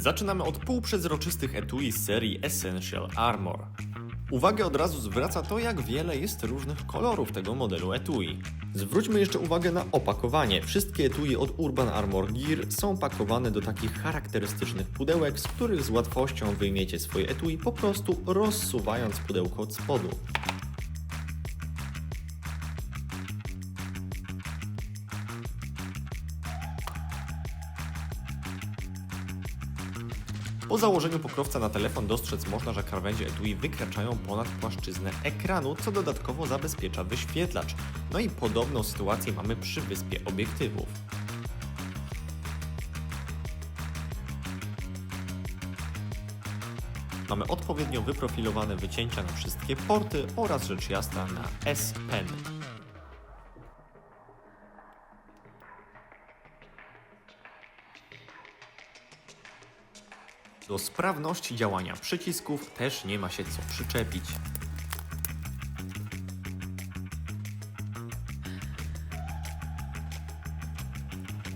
Zaczynamy od półprzezroczystych etui z serii Essential Armor. Uwagę od razu zwraca to, jak wiele jest różnych kolorów tego modelu etui. Zwróćmy jeszcze uwagę na opakowanie. Wszystkie etui od Urban Armor Gear są pakowane do takich charakterystycznych pudełek, z których z łatwością wyjmiecie swoje etui, po prostu rozsuwając pudełko od spodu. Po założeniu pokrowca na telefon dostrzec można, że krawędzie etui wykraczają ponad płaszczyznę ekranu, co dodatkowo zabezpiecza wyświetlacz. No i podobną sytuację mamy przy wyspie obiektywów. Mamy odpowiednio wyprofilowane wycięcia na wszystkie porty oraz rzecz jasna na S-Pen. Do sprawności działania przycisków też nie ma się co przyczepić.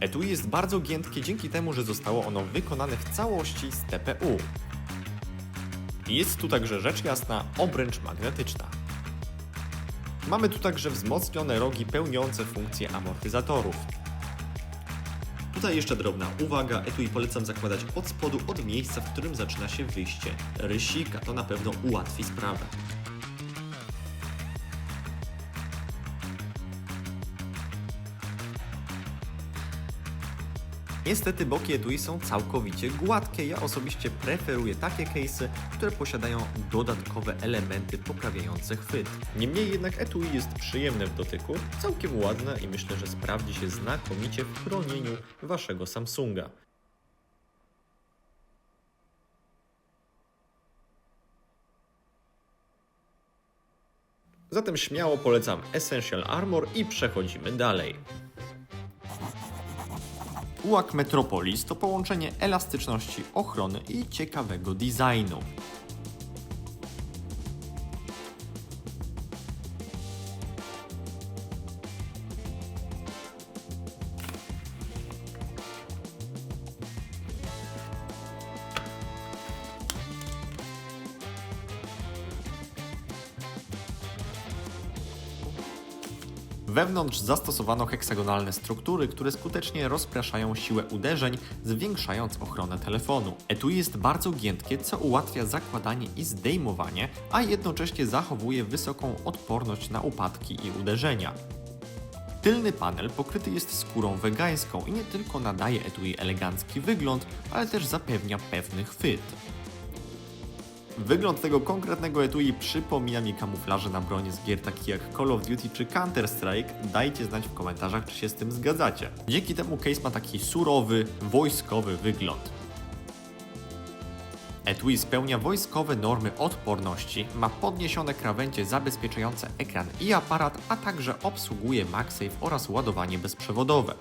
Etui jest bardzo giętkie dzięki temu, że zostało ono wykonane w całości z TPU. Jest tu także rzecz jasna obręcz magnetyczna. Mamy tu także wzmocnione rogi pełniące funkcję amortyzatorów. Tutaj jeszcze drobna uwaga, etui polecam zakładać od spodu, od miejsca, w którym zaczyna się wyjście rysika. To na pewno ułatwi sprawę. Niestety boki etui są całkowicie gładkie. Ja osobiście preferuję takie case'y, które posiadają dodatkowe elementy poprawiające chwyt. Niemniej jednak etui jest przyjemne w dotyku, całkiem ładne i myślę, że sprawdzi się znakomicie w chronieniu waszego Samsunga. Zatem śmiało polecam Essential Armor i przechodzimy dalej. UAK Metropolis to połączenie elastyczności ochrony i ciekawego designu. Wewnątrz zastosowano heksagonalne struktury, które skutecznie rozpraszają siłę uderzeń, zwiększając ochronę telefonu. Etui jest bardzo giętkie, co ułatwia zakładanie i zdejmowanie, a jednocześnie zachowuje wysoką odporność na upadki i uderzenia. Tylny panel pokryty jest skórą wegańską i nie tylko nadaje etui elegancki wygląd, ale też zapewnia pewny chwyt. Wygląd tego konkretnego etui przypomina mi kamuflaże na broni z gier takich jak Call of Duty czy Counter-Strike. Dajcie znać w komentarzach, czy się z tym zgadzacie. Dzięki temu case ma taki surowy, wojskowy wygląd. Etui spełnia wojskowe normy odporności, ma podniesione krawędzie zabezpieczające ekran i aparat, a także obsługuje MagSafe oraz ładowanie bezprzewodowe.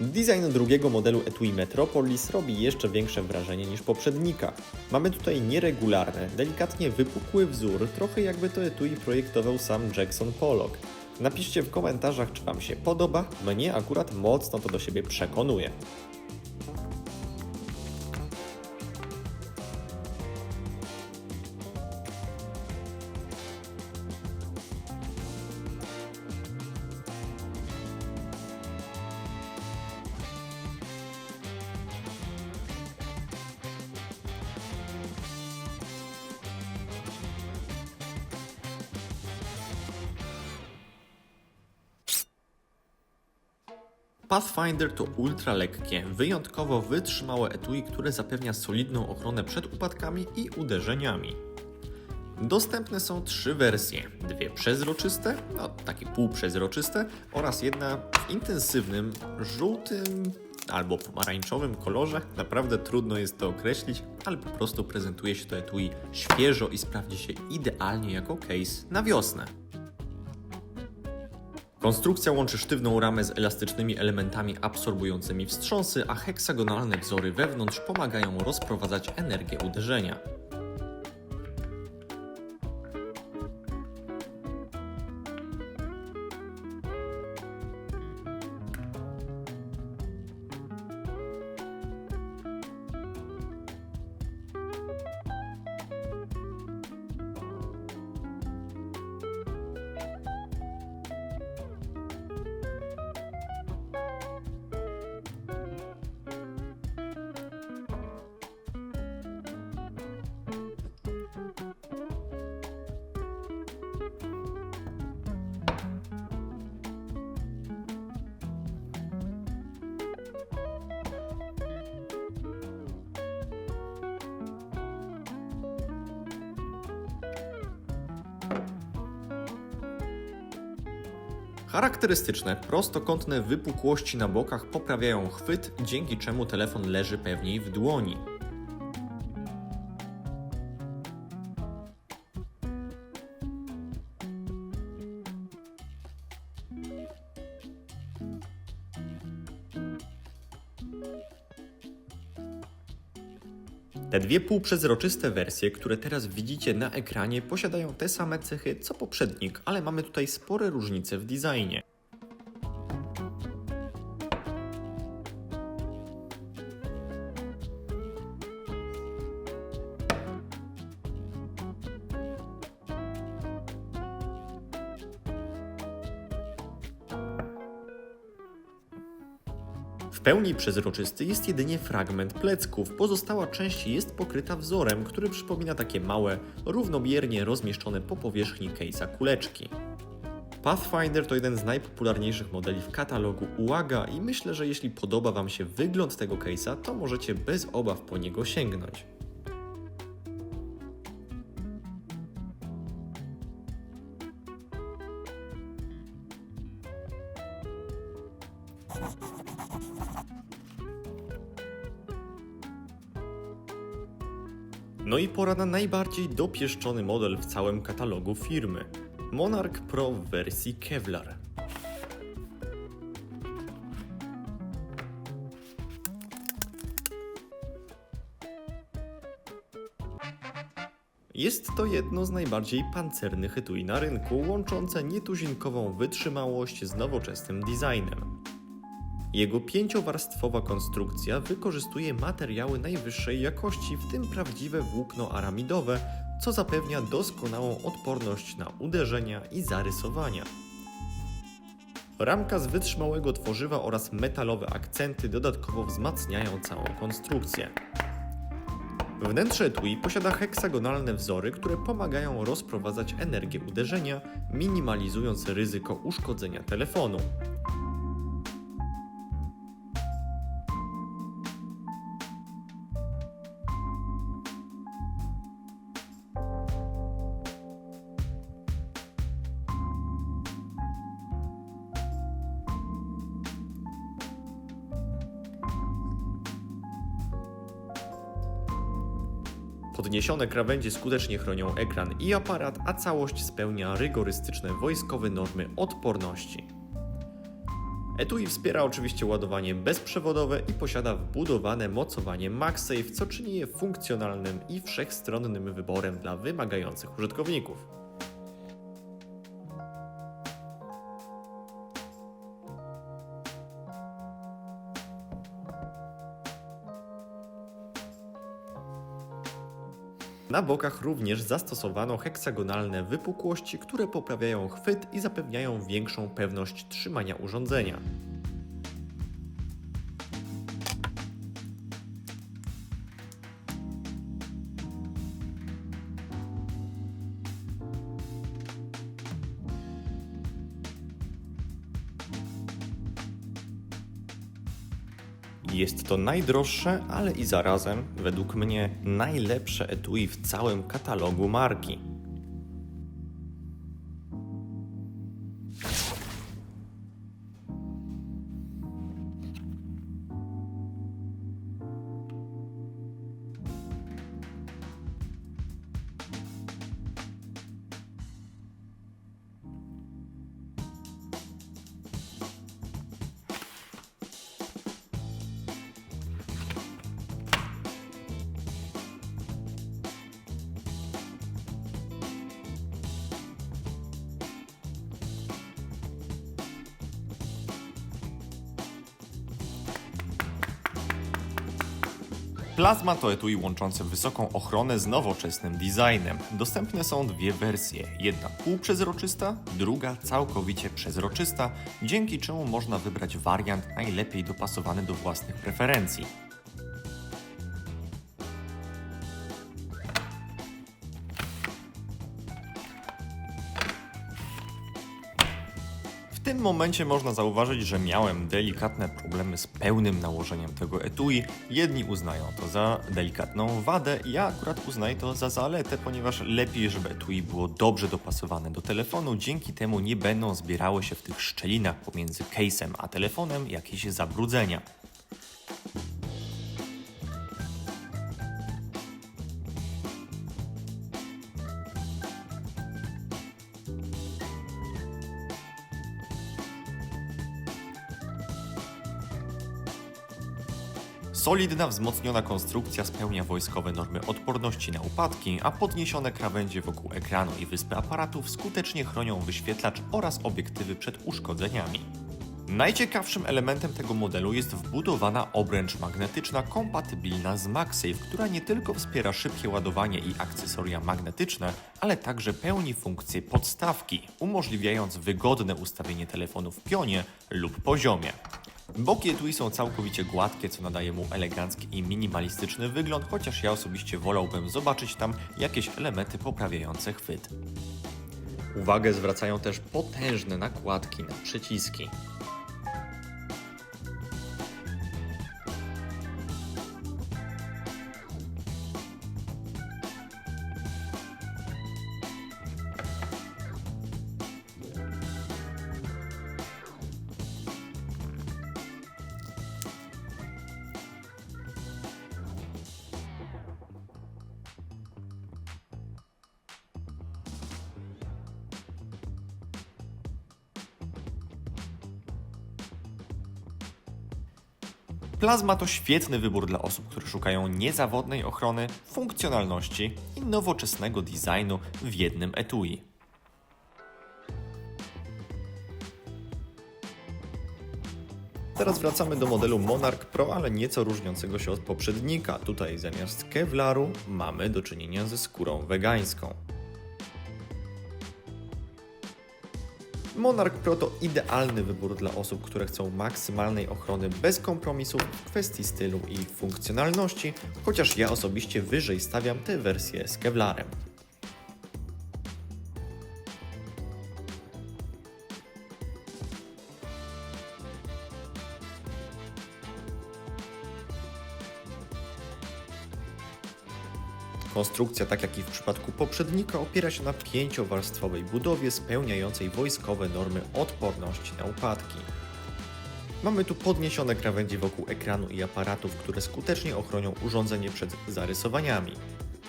Design drugiego modelu etui Metropolis robi jeszcze większe wrażenie niż poprzednika. Mamy tutaj nieregularny, delikatnie wypukły wzór, trochę jakby to etui projektował sam Jackson Pollock. Napiszcie w komentarzach, czy Wam się podoba. Mnie akurat mocno to do siebie przekonuje. Pathfinder to ultra lekkie, wyjątkowo wytrzymałe etui, które zapewnia solidną ochronę przed upadkami i uderzeniami. Dostępne są trzy wersje: dwie przezroczyste, no takie półprzezroczyste, oraz jedna w intensywnym, żółtym albo pomarańczowym kolorze. Naprawdę trudno jest to określić, ale po prostu prezentuje się to etui świeżo i sprawdzi się idealnie jako case na wiosnę. Konstrukcja łączy sztywną ramę z elastycznymi elementami absorbującymi wstrząsy, a heksagonalne wzory wewnątrz pomagają rozprowadzać energię uderzenia. Charakterystyczne, prostokątne wypukłości na bokach poprawiają chwyt, dzięki czemu telefon leży pewniej w dłoni. Te dwie półprzezroczyste wersje, które teraz widzicie na ekranie, posiadają te same cechy co poprzednik, ale mamy tutaj spore różnice w designie. W pełni przezroczysty jest jedynie fragment plecków, pozostała część jest pokryta wzorem, który przypomina takie małe, równomiernie rozmieszczone po powierzchni case'a kuleczki. Pathfinder to jeden z najpopularniejszych modeli w katalogu Uwaga i myślę, że jeśli podoba Wam się wygląd tego case'a, to możecie bez obaw po niego sięgnąć. No i pora na najbardziej dopieszczony model w całym katalogu firmy. Monarch Pro w wersji Kevlar. Jest to jedno z najbardziej pancernych etui na rynku, łączące nietuzinkową wytrzymałość z nowoczesnym designem. Jego pięciowarstwowa konstrukcja wykorzystuje materiały najwyższej jakości, w tym prawdziwe włókno aramidowe, co zapewnia doskonałą odporność na uderzenia i zarysowania. Ramka z wytrzymałego tworzywa oraz metalowe akcenty dodatkowo wzmacniają całą konstrukcję. Wnętrze etui posiada heksagonalne wzory, które pomagają rozprowadzać energię uderzenia, minimalizując ryzyko uszkodzenia telefonu. Podniesione krawędzie skutecznie chronią ekran i aparat, a całość spełnia rygorystyczne wojskowe normy odporności. Etui wspiera oczywiście ładowanie bezprzewodowe i posiada wbudowane mocowanie MagSafe, co czyni je funkcjonalnym i wszechstronnym wyborem dla wymagających użytkowników. Na bokach również zastosowano heksagonalne wypukłości, które poprawiają chwyt i zapewniają większą pewność trzymania urządzenia. Jest to najdroższe, ale i zarazem, według mnie, najlepsze etui w całym katalogu marki. Plazma to etui łączące wysoką ochronę z nowoczesnym designem. Dostępne są dwie wersje. Jedna półprzezroczysta, druga całkowicie przezroczysta, dzięki czemu można wybrać wariant najlepiej dopasowany do własnych preferencji. Tym momencie można zauważyć, że miałem delikatne problemy z pełnym nałożeniem tego etui. Jedni uznają to za delikatną wadę, ja akurat uznaję to za zaletę, ponieważ lepiej, żeby etui było dobrze dopasowane do telefonu, dzięki temu nie będą zbierały się w tych szczelinach pomiędzy case'em a telefonem jakieś zabrudzenia. Solidna, wzmocniona konstrukcja spełnia wojskowe normy odporności na upadki, a podniesione krawędzie wokół ekranu i wyspy aparatów skutecznie chronią wyświetlacz oraz obiektywy przed uszkodzeniami. Najciekawszym elementem tego modelu jest wbudowana obręcz magnetyczna kompatybilna z MagSafe, która nie tylko wspiera szybkie ładowanie i akcesoria magnetyczne, ale także pełni funkcję podstawki, umożliwiając wygodne ustawienie telefonu w pionie lub poziomie. Boki etui są całkowicie gładkie, co nadaje mu elegancki i minimalistyczny wygląd, chociaż ja osobiście wolałbym zobaczyć tam jakieś elementy poprawiające chwyt. Uwagę zwracają też potężne nakładki na przyciski. Plazma to świetny wybór dla osób, które szukają niezawodnej ochrony, funkcjonalności i nowoczesnego designu w jednym etui. Teraz wracamy do modelu Monarch Pro, ale nieco różniącego się od poprzednika. Tutaj zamiast kevlaru mamy do czynienia ze skórą wegańską. Monarch Pro to idealny wybór dla osób, które chcą maksymalnej ochrony bez kompromisów w kwestii stylu i funkcjonalności, chociaż ja osobiście wyżej stawiam tę wersję z Kevlarem. Konstrukcja, tak jak i w przypadku poprzednika, opiera się na pięciowarstwowej budowie spełniającej wojskowe normy odporności na upadki. Mamy tu podniesione krawędzie wokół ekranu i aparatów, które skutecznie ochronią urządzenie przed zarysowaniami.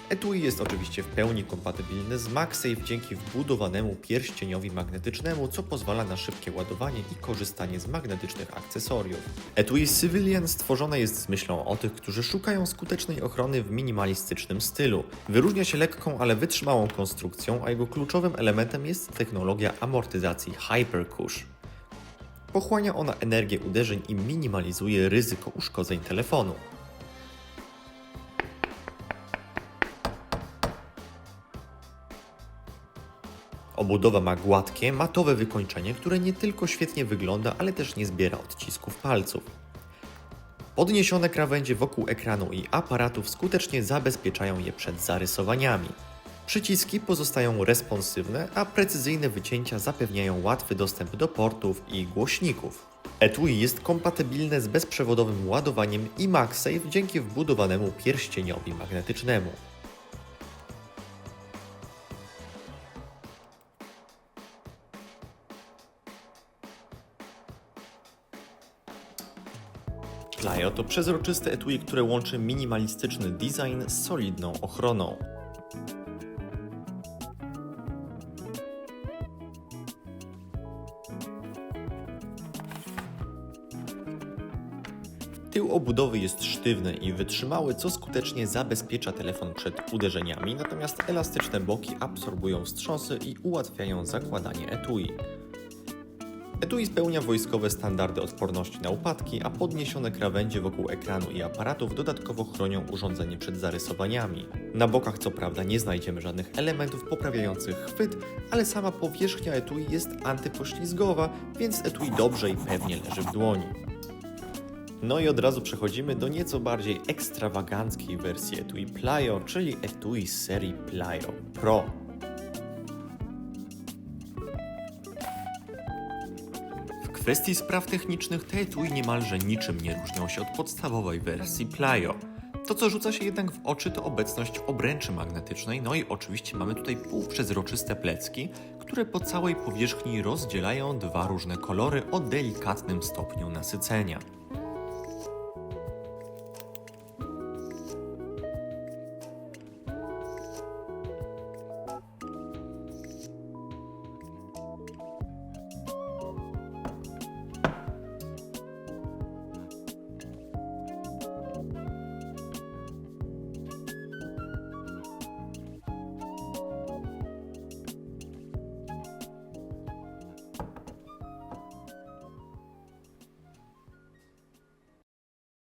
Etui jest oczywiście w pełni kompatybilny z MagSafe dzięki wbudowanemu pierścieniowi magnetycznemu, co pozwala na szybkie ładowanie i korzystanie z magnetycznych akcesoriów. Etui Civilian stworzone jest z myślą o tych, którzy szukają skutecznej ochrony w minimalistycznym stylu. Wyróżnia się lekką, ale wytrzymałą konstrukcją, a jego kluczowym elementem jest technologia amortyzacji Hypercush. Pochłania ona energię uderzeń i minimalizuje ryzyko uszkodzeń telefonu. Obudowa ma gładkie, matowe wykończenie, które nie tylko świetnie wygląda, ale też nie zbiera odcisków palców. Podniesione krawędzie wokół ekranu i aparatów skutecznie zabezpieczają je przed zarysowaniami. Przyciski pozostają responsywne, a precyzyjne wycięcia zapewniają łatwy dostęp do portów i głośników. Etui jest kompatybilne z bezprzewodowym ładowaniem i MagSafe dzięki wbudowanemu pierścieniowi magnetycznemu. To przezroczyste etui, które łączy minimalistyczny design z solidną ochroną. Tył obudowy jest sztywny i wytrzymały, co skutecznie zabezpiecza telefon przed uderzeniami, natomiast elastyczne boki absorbują wstrząsy i ułatwiają zakładanie etui. Etui spełnia wojskowe standardy odporności na upadki, a podniesione krawędzie wokół ekranu i aparatów dodatkowo chronią urządzenie przed zarysowaniami. Na bokach co prawda nie znajdziemy żadnych elementów poprawiających chwyt, ale sama powierzchnia etui jest antypoślizgowa, więc etui dobrze i pewnie leży w dłoni. No i od razu przechodzimy do nieco bardziej ekstrawaganckiej wersji etui Plyo, czyli etui z serii Plyo Pro. Kwestii spraw technicznych te etui niemalże niczym nie różnią się od podstawowej wersji Plyo. To, co rzuca się jednak w oczy, to obecność obręczy magnetycznej, no i oczywiście mamy tutaj półprzezroczyste plecki, które po całej powierzchni rozdzielają dwa różne kolory o delikatnym stopniu nasycenia.